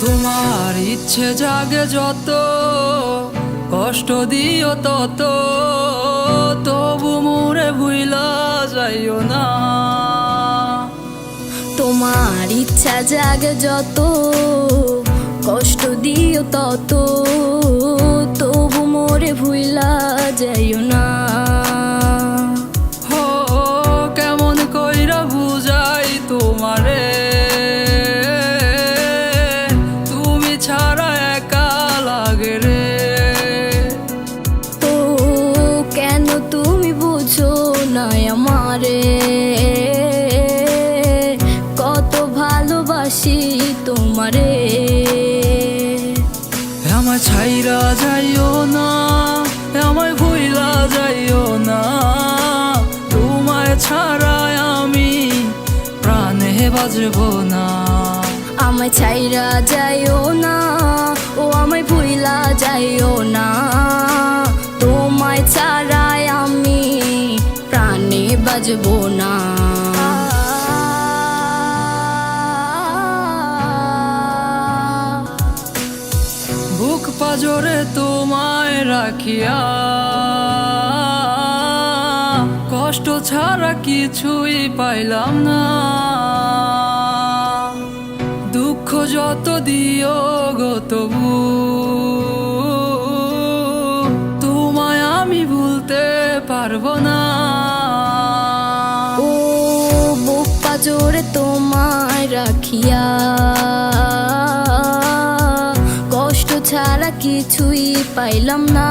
তোমার ইচ্ছে জাগে যত কষ্ট দিও তত। তবু মোরে ভুইলা যাইও না। তোমার ইচ্ছা জাগে যত কষ্ট দিও তত। তবু মোরে ভুইলা যাইও না। হো কেমন কইরা বুঝাই তোমারে। লাগে রে। তো কেন তুমি বুঝো না আমারে? কত ভালোবাসি তোমারে। আমার ছাইরা যাইও না আমায় ভুইলা যাইও না। তোমায় ছাড়াই আমি প্রাণে বাজবো না। আমায় ছাইরা যাইও ও যাইও না। তোমায় ছাড়াই আমি প্রাণে বাজবো না। বুক পাজরে তোমায় রাখিয়া, কষ্ট ছাড়া কিছুই পাইলাম না। যত দিও গো বুক তোমায় রাখিয়া। কষ্ট ছাড়া কিছুই পাইলাম না।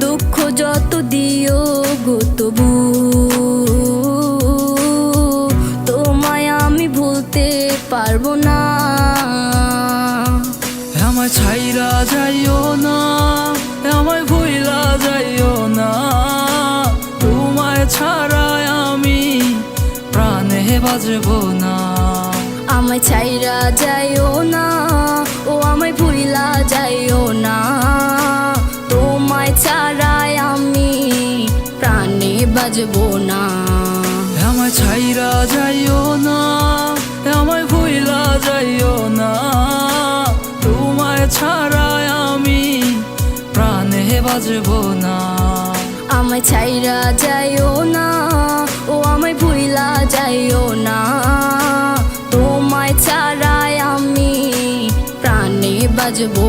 দুঃখ যত দিও গো তবু, তোমায় আমি ভুলতে পারব না। আমার ছাইরা যাইও না। বাজবো না। আমায় ছাইরা যাইও না ও আমায় ভুইলা যাইও না। তোমায় ছাড়াই আমি প্রাণে বাজবো না। আমায় ছাইরা যাইও না আমায় ভুইলা যাইও না। তোমায় ছাড়াই আমি প্রাণে বাজবো না। আমায় ছাইরা যাইও না ও আমায় ভুইলা যাইও না। তোমায় ছাড়াই আমি প্রাণে বাজবো